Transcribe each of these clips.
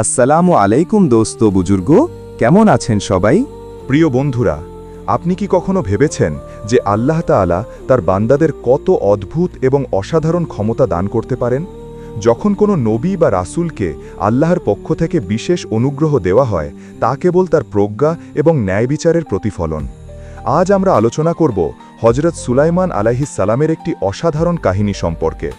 আসসালামু আলাইকুম দোস্ত বুজুর্গ, কেমন আছেন সবাই? প্রিয় বন্ধুরা, আপনি কি কখনো ভেবেছেন যে আল্লাহ তাআলা তার বান্দাদের কত অদ্ভুত এবং অসাধারণ ক্ষমতা দান করতে পারেন? যখন কোনো নবী বা রাসুলকে আল্লাহর পক্ষ থেকে বিশেষ অনুগ্রহ দেওয়া হয়, তা কেবল তার প্রজ্ঞা এবং ন্যায় বিচারের প্রতিফলন। আজ আমরা আলোচনা করব হজরত সুলাইমান সালামের একটি অসাধারণ কাহিনী সম্পর্কে।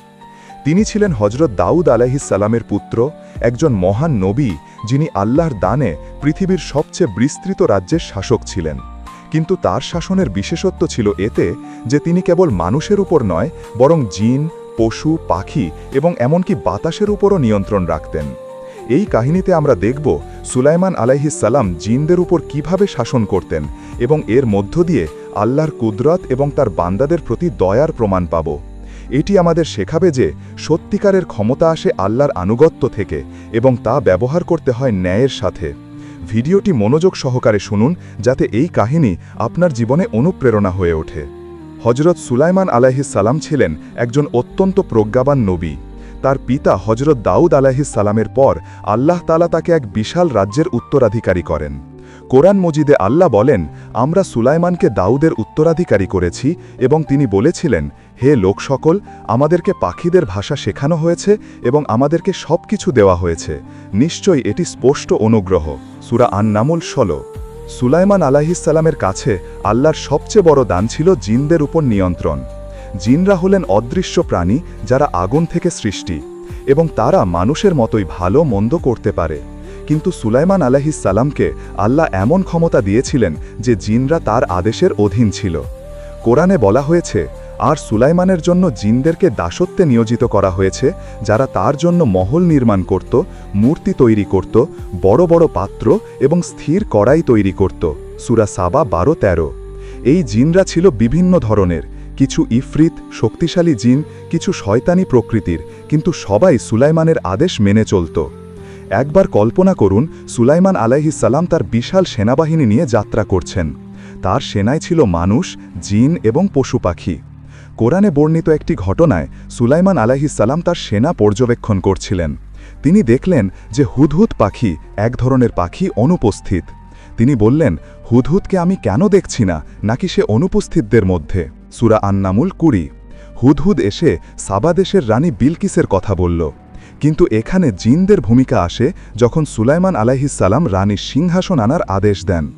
তিনি ছিলেন হজরত দাউদ সালামের পুত্র একজন মহান নবী যিনি আল্লাহর দানে পৃথিবীর সবচেয়ে বিস্তৃত রাজ্যের শাসক ছিলেন। কিন্তু তার শাসনের বিশেষত্ব ছিল এতে যে তিনি কেবল মানুষের উপর নয়, বরং জিন, পশু, পাখি এবং এমনকি বাতাসের উপরও নিয়ন্ত্রণ রাখতেন। এই কাহিনীতে আমরা দেখব সুলাইমান সালাম জিনদের উপর কীভাবে শাসন করতেন এবং এর মধ্য দিয়ে আল্লাহর কুদরত এবং তার বান্দাদের প্রতি দয়ার প্রমাণ পাব। এটি আমাদের শেখাবে যে সত্যিকারের ক্ষমতা আসে আল্লাহর আনুগত্য থেকে এবং তা ব্যবহার করতে হয় ন্যায়ের সাথে। ভিডিওটি মনোযোগ সহকারে শুনুন, যাতে এই কাহিনী আপনার জীবনে অনুপ্রেরণা হয়ে ওঠে। হজরত সুলাইমান সালাম ছিলেন একজন অত্যন্ত প্রজ্ঞাবান নবী। তার পিতা হজরত দাউদ সালামের পর আল্লাহ তালা তাকে এক বিশাল রাজ্যের উত্তরাধিকারী করেন। কোরআন মজিদে আল্লাহ বলেন, আমরা সুলাইমানকে দাউদের উত্তরাধিকারী করেছি এবং তিনি বলেছিলেন, হে লোক সকল, আমাদেরকে পাখিদের ভাষা শেখানো হয়েছে এবং আমাদেরকে সব কিছু দেওয়া হয়েছে। নিশ্চয়ই এটি স্পষ্ট অনুগ্রহ। সুরা আন্নামুল ষোলো। সুলাইমান আলাহিসাল্লামের কাছে আল্লাহর সবচেয়ে বড় দান ছিল জিনদের উপর নিয়ন্ত্রণ। জিনরা হলেন অদৃশ্য প্রাণী যারা আগুন থেকে সৃষ্টি এবং তারা মানুষের মতোই ভালো, মন্দ করতে পারে। কিন্তু সুলাইমান সালামকে আল্লাহ এমন ক্ষমতা দিয়েছিলেন যে জিনরা তার আদেশের অধীন ছিল। কোরআনে বলা হয়েছে, আর সুলাইমানের জন্য জিনদেরকে দাসত্বে নিয়োজিত করা হয়েছে, যারা তার জন্য মহল নির্মাণ করত, মূর্তি তৈরি করত, বড় বড় পাত্র এবং স্থির কড়াই তৈরি করত। সুরা সাবা বারো তেরো। এই জিনরা ছিল বিভিন্ন ধরনের, কিছু ইফরিত, শক্তিশালী জিন, কিছু শয়তানি প্রকৃতির, কিন্তু সবাই সুলাইমানের আদেশ মেনে চলত। একবার কল্পনা করুন, সুলাইমান আলাইহিসাল্লাম তার বিশাল সেনাবাহিনী নিয়ে যাত্রা করছেন। তার সেনায় ছিল মানুষ, জিন এবং পশু পাখি। কোরআনে বর্ণিত একটি ঘটনায় সুলাইমান আলাইহিসাল্লাম তার সেনা পর্যবেক্ষণ করছিলেন। তিনি দেখলেন যে হুদহুদ পাখি, এক ধরনের পাখি অনুপস্থিত। তিনি বললেন, হুদহুদকে আমি কেন দেখছি না? নাকি সে অনুপস্থিতদের মধ্যে? সুরা আন্নামুল কুড়ি। হুদহুদ এসে সাবাদেশের রানী বিলকিসের কথা বলল। কিন্তু এখানে জিনদের ভূমিকা আসে যখন সুলাইমান আলাইহিসাল্লাম রানীর সিংহাসন আনার আদেশ দেন।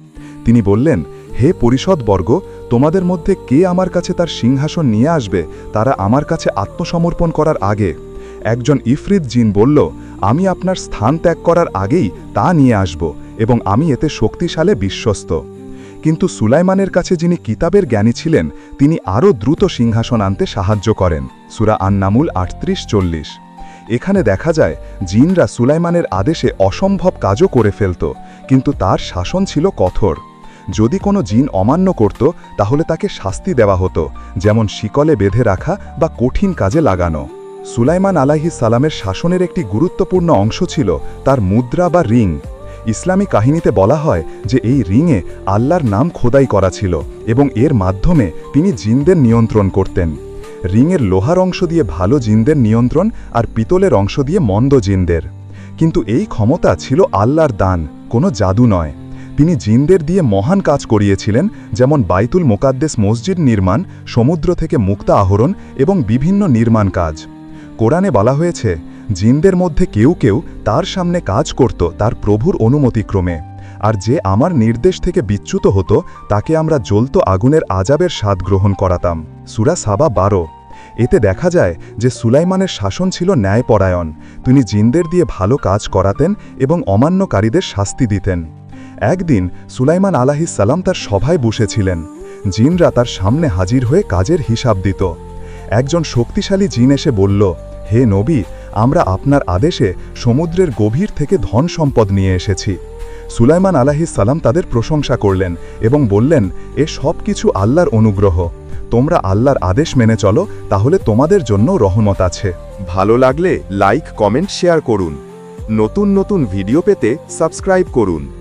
তিনি বললেন, হে পরিষদবর্গ তোমাদের মধ্যে কে আমার কাছে তার সিংহাসন নিয়ে আসবে? তারা আমার কাছে আত্মসমর্পণ করার আগে। একজন ইফরিত জিন বলল, আমি আপনার স্থান ত্যাগ করার আগেই তা নিয়ে আসব এবং আমি এতে শক্তিশালে বিশ্বস্ত। কিন্তু সুলাইমানের কাছে যিনি কিতাবের জ্ঞানী ছিলেন, তিনি আরও দ্রুত সিংহাসন আনতে সাহায্য করেন। সুরা আন্নামুল আটত্রিশ চল্লিশ। এখানে দেখা যায়, জিনরা সুলাইমানের আদেশে অসম্ভব কাজও করে ফেলত, কিন্তু তার শাসন ছিল কঠোর। যদি কোনো জিন অমান্য করত, তাহলে তাকে শাস্তি দেওয়া হতো, যেমন শিকলে বেঁধে রাখা বা কঠিন কাজে লাগানো। সুলাইমান আলাহি সালামের শাসনের একটি গুরুত্বপূর্ণ অংশ ছিল তার মুদ্রা বা রিং। ইসলামী কাহিনীতে বলা হয় যে এই রিংয়ে আল্লাহর নাম খোদাই করা ছিল এবং এর মাধ্যমে তিনি জিনদের নিয়ন্ত্রণ করতেন। রিংয়ের লোহার অংশ দিয়ে ভালো জিনদের নিয়ন্ত্রণ আর পিতলের অংশ দিয়ে মন্দ জিনদের। কিন্তু এই ক্ষমতা ছিল আল্লাহর দান, কোনো জাদু নয়। তিনি জিনদের দিয়ে মহান কাজ করিয়েছিলেন, যেমন বাইতুল মোকাদ্দেস মসজিদ নির্মাণ, সমুদ্র থেকে মুক্তা আহরণ এবং বিভিন্ন নির্মাণ কাজ। কোরআনে বলা হয়েছে, জিনদের মধ্যে কেউ কেউ তার সামনে কাজ করত তার প্রভুর অনুমতিক্রমে। আর যে আমার নির্দেশ থেকে বিচ্যুত হতো, তাকে আমরা জ্বলত আগুনের আজাবের স্বাদ গ্রহণ করাতাম। সুরা সাবা বারো। এতে দেখা যায় যে সুলাইমানের শাসন ছিল ন্যায়পরায়ণ। তিনি জিনদের দিয়ে ভালো কাজ করাতেন এবং অমান্যকারীদের শাস্তি দিতেন। একদিন সুলাইমান সালাম তার সভায় বসেছিলেন। জিনরা তার সামনে হাজির হয়ে কাজের হিসাব দিত। একজন শক্তিশালী জিন এসে বলল, হে নবী, আমরা আপনার আদেশে সমুদ্রের গভীর থেকে ধন সম্পদ নিয়ে এসেছি। সুলাইমান সালাম তাদের প্রশংসা করলেন এবং বললেন, এ সব কিছু আল্লাহর অনুগ্রহ। তোমরা আল্লাহর আদেশ মেনে চলো, তাহলে তোমাদের জন্য রহমত আছে। ভালো লাগলে লাইক, কমেন্ট, শেয়ার করুন। নতুন নতুন ভিডিও পেতে সাবস্ক্রাইব করুন।